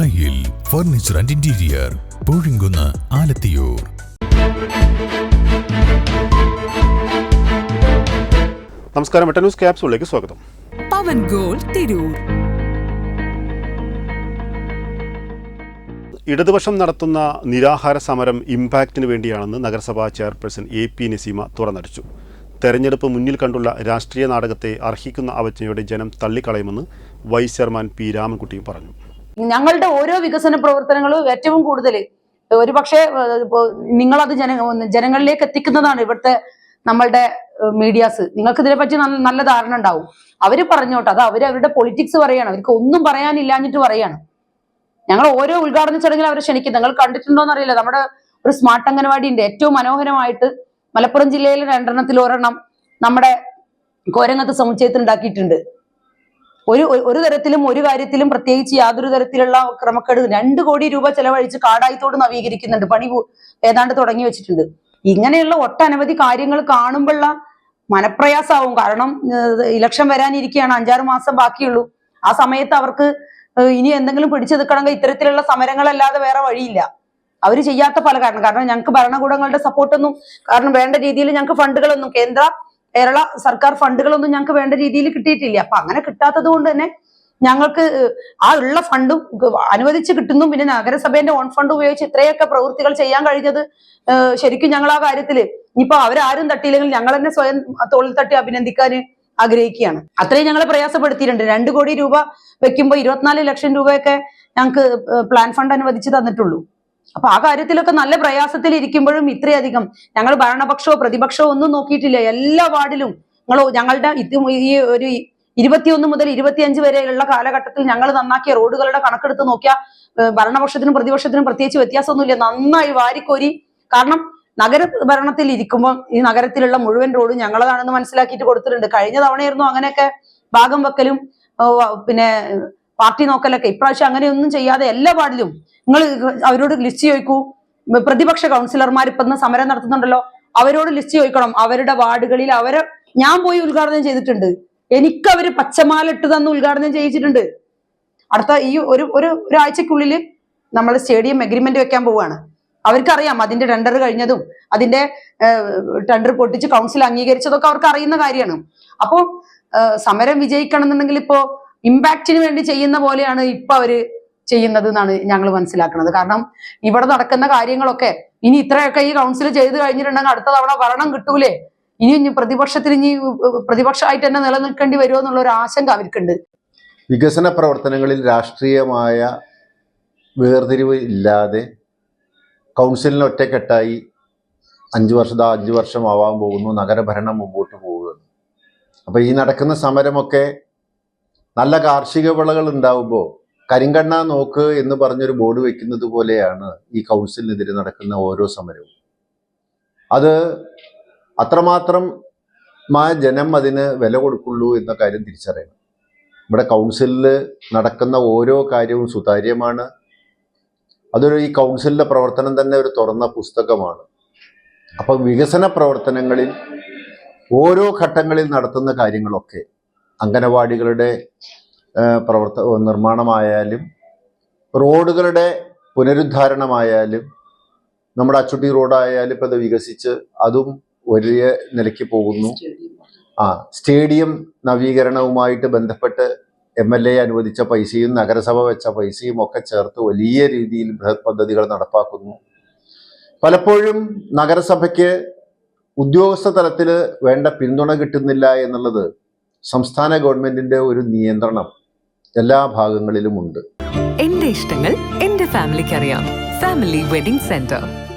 ദായിൽ furniture and interior Poozhinkunnu Alathiyur. നമസ്കാരം മെട്ട news ക്യാപ്സൂളിലേക്ക് സ്വാഗതം. പവൻ ഗോൾ തിരൂർ. ഇടതുപക്ഷം നടത്തുന്ന നിരാഹാര സമരം ഇമ്പാക്റ്റിന് വേണ്ടിയാണെന്ന് നഗരസഭാ ചെയർപേഴ്സൺ എ പി നസീമ തുറന്നടിച്ചു. തെരഞ്ഞെടുപ്പ് മുന്നിൽ കണ്ടുള്ള രാഷ്ട്രീയ നാടകത്തെ അർഹിക്കുന്ന അവജ്ഞയോടെ ജനം തള്ളിക്കളയുമെന്ന് വൈസ് ചെയർമാൻ പി രാമൻകുട്ടിയും പറഞ്ഞു. ഞങ്ങളുടെ ഓരോ വികസന പ്രവർത്തനങ്ങളും ഏറ്റവും കൂടുതൽ ഒരുപക്ഷെ നിങ്ങളത് ജന ജനങ്ങളിലേക്ക് എത്തിക്കുന്നതാണ് ഇവിടുത്തെ നമ്മളുടെ മീഡിയാസ്. നിങ്ങൾക്ക് ഇതിനെപ്പറ്റി നല്ല ധാരണ ഉണ്ടാവും. അവർ പറഞ്ഞോട്ടെ അത് അവർ അവരുടെ പൊളിറ്റിക്സ് പറയാണ്. അവർക്ക് ഒന്നും പറയാനില്ലാഞ്ഞിട്ട് പറയാണ്. ഞങ്ങൾ ഓരോ ഉദ്ഘാടന ചടങ്ങിൽ അവരെ ക്ഷണിക്കും. നിങ്ങൾ കണ്ടിട്ടുണ്ടോന്ന് അറിയില്ല. നമ്മുടെ ഒരു സ്മാർട്ട് അംഗനവാടി ഉണ്ട്. ഏറ്റവും മനോഹരമായിട്ട് മലപ്പുറം ജില്ലയിലെ രണ്ടെണ്ണത്തിൽ ഒരെണ്ണം നമ്മുടെ കോരങ്ങത്ത് സമുച്ചയത്തിൽ ഉണ്ടാക്കിയിട്ടുണ്ട്. ഒരു ഒരു- തരത്തിലും ഒരു കാര്യത്തിലും പ്രത്യേകിച്ച് യാതൊരു തരത്തിലുള്ള ക്രമക്കേട് രണ്ട് കോടി രൂപ ചെലവഴിച്ച് കാടായിത്തോട് നവീകരിക്കുന്നുണ്ട്. പണി ഏതാണ്ട് തുടങ്ങി വെച്ചിട്ടുണ്ട്. ഇങ്ങനെയുള്ള ഒട്ടനവധി കാര്യങ്ങൾ കാണുമ്പോഴുള്ള മനപ്രയാസാവും. കാരണം ഇലക്ഷൻ വരാനിരിക്കുകയാണ് അഞ്ചാറ് മാസം ബാക്കിയുള്ളൂ. ആ സമയത്ത് അവർക്ക് ഇനി എന്തെങ്കിലും പിടിച്ചു നിൽക്കണമെങ്കിൽ ഇത്തരത്തിലുള്ള സമരങ്ങളല്ലാതെ വേറെ വഴിയില്ല. അവർ ചെയ്യാത്ത പല കാരണം. കാരണം ഞങ്ങൾക്ക് ഭരണകൂടങ്ങളുടെ സപ്പോർട്ടൊന്നും കാരണം വേണ്ട രീതിയിൽ ഞങ്ങൾക്ക് ഫണ്ടുകളൊന്നും കേന്ദ്ര കേരള സർക്കാർ ഫണ്ടുകളൊന്നും ഞങ്ങൾക്ക് വേണ്ട രീതിയിൽ കിട്ടിയിട്ടില്ല. അപ്പൊ അങ്ങനെ കിട്ടാത്തത് കൊണ്ട് തന്നെ ഞങ്ങൾക്ക് ആ ഉള്ള ഫണ്ടും അനുവദിച്ച് കിട്ടുന്നു. പിന്നെ നഗരസഭേന്റെ ഓൺ ഫണ്ട് ഉപയോഗിച്ച് ഇത്രയൊക്കെ പ്രവൃത്തികൾ ചെയ്യാൻ കഴിഞ്ഞത് ശരിക്കും ഞങ്ങൾ ആ കാര്യത്തിൽ ഇനിയിപ്പോ അവരാരും തട്ടിയില്ലെങ്കിൽ ഞങ്ങൾ തന്നെ സ്വയം തോളിൽ തട്ടി അഭിനന്ദിക്കാൻ ആഗ്രഹിക്കുകയാണ്. അത്രയും ഞങ്ങളെ പ്രയാസപ്പെടുത്തിയിട്ടുണ്ട്. രണ്ട് കോടി രൂപ വെക്കുമ്പോൾ ഇരുപത്തിനാല് ലക്ഷം രൂപയൊക്കെ ഞങ്ങൾക്ക് പ്ലാൻ ഫണ്ട് അനുവദിച്ച് തന്നിട്ടുള്ളൂ. അപ്പൊ ആ കാര്യത്തിലൊക്കെ നല്ല പ്രയാസത്തിൽ ഇരിക്കുമ്പോഴും ഇത്രയധികം ഞങ്ങൾ ഭരണപക്ഷമോ പ്രതിപക്ഷമോ ഒന്നും നോക്കിയിട്ടില്ല. എല്ലാ വാർഡിലും നിങ്ങൾ ഞങ്ങളുടെ ഈ ഒരു ഇരുപത്തിയൊന്ന് മുതൽ ഇരുപത്തിയഞ്ച് വരെയുള്ള കാലഘട്ടത്തിൽ ഞങ്ങൾ നന്നാക്കിയ റോഡുകളുടെ കണക്കെടുത്ത് നോക്കിയാൽ ഭരണപക്ഷത്തിനും പ്രതിപക്ഷത്തിനും പ്രത്യേകിച്ച് വ്യത്യാസമൊന്നുമില്ല. നന്നായി വാരിക്കോരി. കാരണം നഗര ഭരണത്തിൽ ഇരിക്കുമ്പോൾ ഈ നഗരത്തിലുള്ള മുഴുവൻ റോഡും ഞങ്ങളതാണെന്ന് മനസ്സിലാക്കിയിട്ട് കൊടുത്തിട്ടുണ്ട്. കഴിഞ്ഞ തവണയായിരുന്നു അങ്ങനെയൊക്കെ ഭാഗം വെക്കലും പിന്നെ പാർട്ടി നോക്കലൊക്കെ. ഇപ്രാവശ്യം അങ്ങനെയൊന്നും ചെയ്യാതെ എല്ലാ വാർഡിലും നിങ്ങൾ അവരോട് ലിസ്റ്റ് ചോദിക്കൂ. പ്രതിപക്ഷ കൗൺസിലർമാർ ഇപ്പൊ സമരം നടത്തുന്നുണ്ടല്ലോ. അവരോട് ലിസ്റ്റ് ചോദിക്കണം. അവരുടെ വാർഡുകളിൽ അവരെ ഞാൻ പോയി ഉദ്ഘാടനം ചെയ്തിട്ടുണ്ട്. എനിക്ക് അവർ പച്ചമാല ഇട്ട് തന്ന് ഉദ്ഘാടനം ചെയ്യിച്ചിട്ടുണ്ട്. അടുത്ത ഈ ഒരു ഒരു ഒരാഴ്ചക്കുള്ളിൽ നമ്മൾ സ്റ്റേഡിയം എഗ്രിമെന്റ് വെക്കാൻ പോവുകയാണ്. അവർക്കറിയാം അതിന്റെ ടെൻഡർ കഴിഞ്ഞതും അതിന്റെ ടെൻഡർ പൊട്ടിച്ച് കൗൺസിൽ അംഗീകരിച്ചതൊക്കെ അവർക്ക് അറിയുന്ന കാര്യമാണ്. അപ്പോൾ സമരം വിജയിക്കണം എന്നുണ്ടെങ്കിൽ ഇപ്പോ ഇമ്പാക്റ്റിന് വേണ്ടി ചെയ്യുന്ന പോലെയാണ് ഇപ്പൊ അവർ ചെയ്യുന്നത് എന്നാണ് ഞങ്ങൾ മനസ്സിലാക്കുന്നത്. കാരണം ഇവിടെ നടക്കുന്ന കാര്യങ്ങളൊക്കെ ഇനി ഇത്രയൊക്കെ ഈ കൗൺസിൽ ചെയ്ത് കഴിഞ്ഞിട്ടുണ്ടെങ്കിൽ അടുത്ത തവണ ഭരണം കിട്ടൂലേ? ഇനി ഇനി പ്രതിപക്ഷത്തിന് ഇനി പ്രതിപക്ഷമായിട്ട് തന്നെ നിലനിൽക്കേണ്ടി വരുമോ എന്നുള്ള ഒരു ആശങ്ക അവർക്കുണ്ട്. വികസന പ്രവർത്തനങ്ങളിൽ രാഷ്ട്രീയമായ വേർതിരിവ് ഇല്ലാതെ കൗൺസിലിന് ഒറ്റക്കെട്ടായി അഞ്ച് വർഷം അഞ്ച് വർഷം ആവാൻ പോകുന്നു നഗരഭരണം മുമ്പോട്ട് പോവുകയാണ്. അപ്പോൾ ഈ നടക്കുന്ന സമരമൊക്കെ നല്ല കാർഷിക വിളകൾ ഉണ്ടാവുമ്പോൾ കരിങ്കണ്ണ നോക്ക് എന്ന് പറഞ്ഞൊരു ബോർഡ് വെക്കുന്നത് പോലെയാണ് ഈ കൗൺസിലിനെതിരെ നടക്കുന്ന ഓരോ സമരവും. അത് അത്രമാത്രം ജനം അതിന് വില കൊടുക്കുള്ളൂ എന്ന കാര്യം തിരിച്ചറിയണം. ഇവിടെ കൗൺസിലിൽ നടക്കുന്ന ഓരോ കാര്യവും സുതാര്യമാണ്. അതൊരു ഈ കൗൺസിലിന്റെ പ്രവർത്തനം തന്നെ ഒരു തുറന്ന പുസ്തകമാണ്. അപ്പം വികസന പ്രവർത്തനങ്ങളിൽ ഓരോ ഘട്ടങ്ങളിൽ നടത്തുന്ന കാര്യങ്ങളൊക്കെ അംഗനവാടികളുടെ പ്രവർത്ത നിർമ്മാണമായാലും റോഡുകളുടെ പുനരുദ്ധാരണമായാലും നമ്മുടെ അച്ചുട്ടി റോഡായാലും ഇപ്പം അത് വികസിച്ച് അതും വലിയ നിലയ്ക്ക് പോകുന്നു. ആ സ്റ്റേഡിയം നവീകരണവുമായിട്ട് ബന്ധപ്പെട്ട് എം എൽ എ അനുവദിച്ച പൈസയും നഗരസഭ വെച്ച പൈസയും ഒക്കെ ചേർത്ത് വലിയ രീതിയിൽ ബൃഹത് പദ്ധതികൾ നടപ്പാക്കുന്നു. പലപ്പോഴും നഗരസഭയ്ക്ക് ഉദ്യോഗസ്ഥ തലത്തിൽ വേണ്ട പിന്തുണ കിട്ടുന്നില്ല എന്നുള്ളത് സംസ്ഥാന ഗവൺമെന്റിന്റെ ഒരു നിയന്ത്രണം എല്ലാ ഭാഗങ്ങളിലും ഉണ്ട്. എന്റെ ഇഷ്ടങ്ങൾ എന്റെ ഫാമിലിക്ക് അറിയാം ഫാമിലി വെഡിംഗ് സെന്റർ.